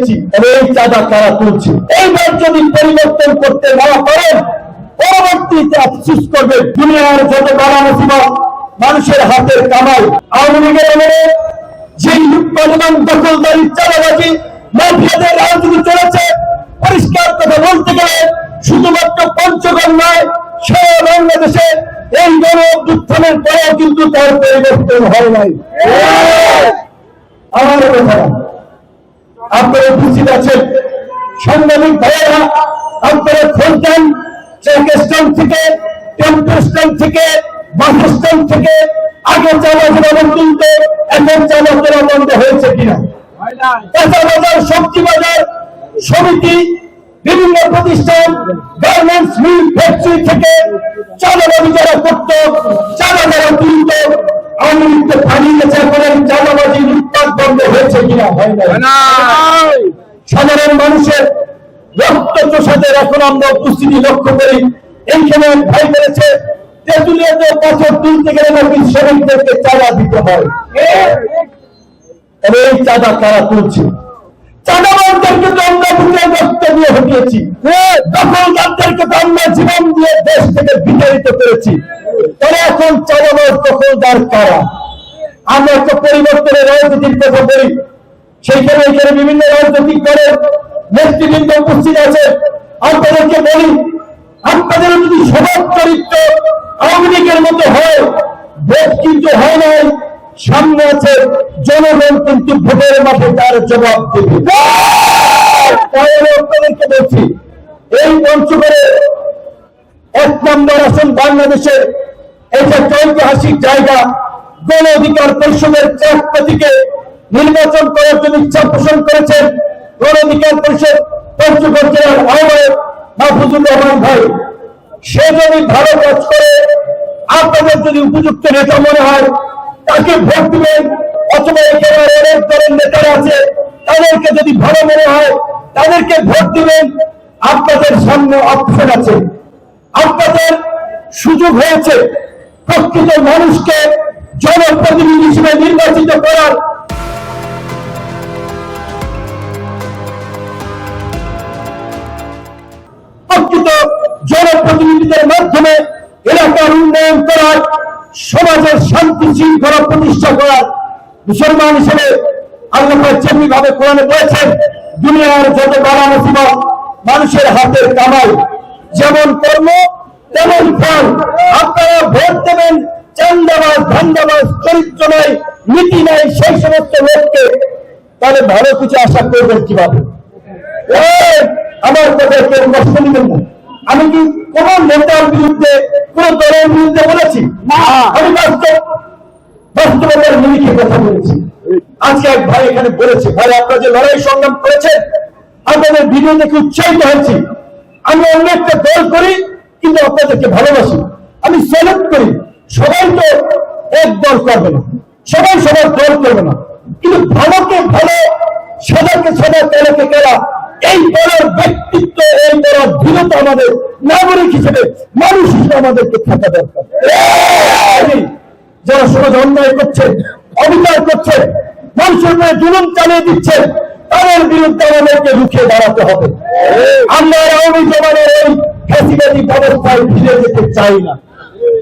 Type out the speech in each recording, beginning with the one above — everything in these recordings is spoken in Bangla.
হটিয়েছি তবে এই চাঁদা কারা তুলছে। এইবার যদি পরিবর্তন করতে না পারেন পরবর্তীতে আফসুস করবে দুনিয়ার যত বাড়া মুসিবত মানুষের হাতের কামাই। আওয়ামী লীগের আমলে যে পরিমাণ দখলদারি চালাবাজি মাফিয়াদের রাজনীতি চলেছে পরিষ্কার কথা বলতে গেলে শুধুমাত্র পঞ্চগড় নয় সারা বাংলাদেশে এই গণ অভ্যুত্থানের পরেও কিন্তু তার পরিবর্তন হয় নাই। আমার কথা। আপনারা উপস্থিত আছেন। সাংবাদিক ভাইয়েরা, আপনারা খুলতেন চেক স্ট্যান্ড থেকে, টেম্পো স্ট্যান্ড থেকে, বাস থেকে আগে চলাচলা তুলতে এখন চলাচলা বন্ধ হয়েছে কিনা। কাঁচা বাজার সমিতি, বিভিন্ন প্রতিষ্ঠান, গার্মেন্টস মিল, ফ্যাক্টরি থেকে চাঁদাবাজি যারা করত চাঁদা যারা তুলত আওয়ামী লীগকে পালিয়ে গেছে এখন চাঁদাবাজি বন্ধ হয়েছে কিনা হয় না সাধারণ মানুষের রক্ত চোষাদের এখন আমরা উপস্থিতি লক্ষ্য করি। এইখানে এক ভাই বলেছে তেঁতুলিয়াতে বছর তুলতে গেলে নাকি শ্রমিকদেরকে চাঁদা দিতে হয়। তবে এই চাঁদা কারা তুলছে? চাঁদাবাজদেরকে তো আমরা বুঝে রক্ত দিয়ে হটিয়েছি। দখলদারদেরকে তো আমরা জীবন দিয়ে দেশ থেকে বিতাড়িত করেছি। এখন চাঁদাবাজ দখলদার কারা? আমরা একটা পরিবর্তনের রাজনীতির কথা বলি। সেইখানে এখানে বিভিন্ন রাজনৈতিক দলের নেতৃবৃন্দ উপস্থিত আছে। আপনাদেরকে বলি, আপনাদের যদি স্বভাব চরিত্র আওয়ামী লীগের মতো হয়, ভোট কিন্তু হয় নাই। সামনে আছে জনগণ কিন্তু ভোটের মাঠে তার জবাব দেবে। তাই আমি আপনাদেরকে বলছি, এই পঞ্চগড়ে এক নম্বর আসন বাংলাদেশের এটা একটা ঐতিহাসিক জায়গা। গণ অধিকার পরিষদের চারপাতিকে নির্বাচন করার জন্য ইচ্ছা পোষণ করেছেন গণ অধিকার পরিষদ পঞ্চগড় জেলার আহ্বায়ক মাহফুজুর রহমান ভাই। সে যদি ভালো কাজ করে, আপনাদের যদি উপযুক্ত নেতা মনে হয়, তাকে ভোট দিবেন। অথবা এখানে অনেক দলের নেতারা আছে, তাদেরকে যদি ভালো মনে হয়, তাদেরকে ভোট দিবেন। আপনাদের সামনে অপশন আছে। আপনাদের সুযোগ হয়েছে। প্রকৃত মানুষকে জনপ্রতিনিধি হিসেবে নির্বাচিত করার প্রকৃত জনপ্রতিনিধিদের মাধ্যমে এলাকার উন্নয়ন করার, সমাজের শান্তি শৃঙ্খলা প্রতিষ্ঠা করার মুসলমান হিসেবে আল্লাহ যেমনি ভাবে কোরআনে বলেছেন, দুনিয়ার যত মুসিবত মানুষের হাতের কামাই, যেমন কর্ম তেমন ফল আপনারা ভোট দেবেন চান্দাবাজ ধান্দাবাজ চরিত্র নাই নীতি নাই সেই সমস্ত লোককে তাহলে ভালো কিছু আশা করবেন কীভাবে? আমার কথা কেউ কষ্ট না। আমি কি কোন নেতার বিরুদ্ধে, কোন দলের বিরুদ্ধে বলেছি? আমি বাস্তব, বাস্তবতার নিরিখে কথা বলেছি। আজকে এক ভাই এখানে বলেছে, ভাই, আপনারা যে লড়াই সংগ্রাম করেছেন, আপনাদের ভিডিও দেখে উৎসাহিত হয়েছি। আমি অন্য একটা দল করি, কিন্তু আপনাদেরকে ভালোবাসি। আমি সেলেক্ট করি। সবাই তো এক দল করবে না। সবাই সবার দল করবে না। কিন্তু ভালোকে ভালো সাদাকে সাদা তেলাকে কেলা এই দলের ব্যক্তিত্ব, এই দলের দৃঢ়তা আমাদের নাগরিক হিসেবে, মানুষ হিসেবে আমাদেরকে থাকা দরকার। যারা সমাজ অন্যায় করছে, অবিচার করছে, মানুষের মনে জুলুম চালিয়ে দিচ্ছে, তাদের বিরুদ্ধে আমাদেরকে রুখে দাঁড়াতে হবে। আমরা আওয়ামী জমানের এই ফ্যাসিবাদী ব্যবস্থায় ফিরে যেতে চাই না।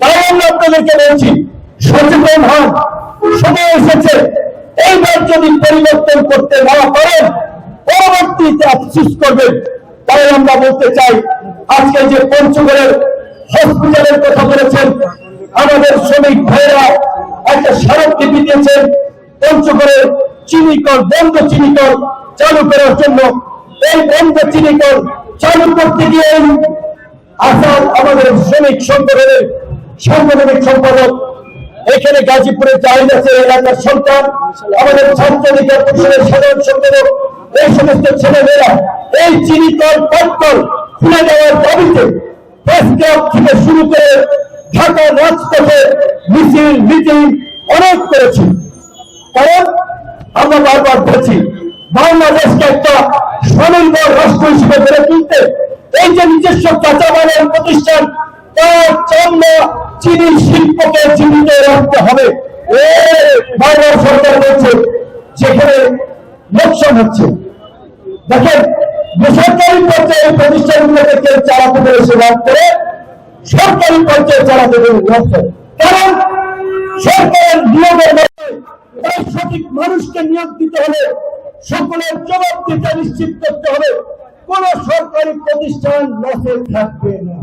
তাই আমরা আপনাদেরকে বলছি সচেতন হন সময় এসেছে। এইবার যদি পরিবর্তন করতে না পারেন, পরবর্তীতে আফসুস করবেন। তাই আমরা বলতে চাই, আজকে যে পঞ্চগড়ের হসপিটালের কথা বলেছেন, আমাদের শ্রমিক ভাইরা একটা স্মারকলিপি দিয়েছেন, পঞ্চগড়ের চিনিকল, বন্ধ চিনিকল চালু করার জন্য। এই বন্ধ চিনিকল চালু করতে গিয়ে আসাম আমাদের শ্রমিক সংগঠনের সাংগঠনিক সম্পাদক এখানে গাজীপুরে শুরু করে ঢাকার রাজপথে মিছিল, মিটিং অনেক করেছি। কারণ আমরা বারবার বলছি, বাংলাদেশকে একটা স্বনির্ভর রাষ্ট্র হিসেবে গড়ে তুলতে এই যে নিজস্ব প্রতিষ্ঠান জন্য চিনি শিল্পকে জীবিত রাখতে হবে। সরকার বলছে, যেখানে লোকসান হচ্ছে। দেখেন, বেসরকারি পর্যায়ে প্রতিষ্ঠানগুলোকে কেউ চালাতে পেরে সে লাভ করে, সরকারি পর্যায়ে চালাতে পেরে লাভ করে। কারণ সরকারের নিয়োগের মধ্যে সঠিক মানুষকে নিয়োগ দিতে হলে সকলের জবাবদিহিতা নিশ্চিত করতে হবে। কোন সরকারি প্রতিষ্ঠান লসে থাকবে না।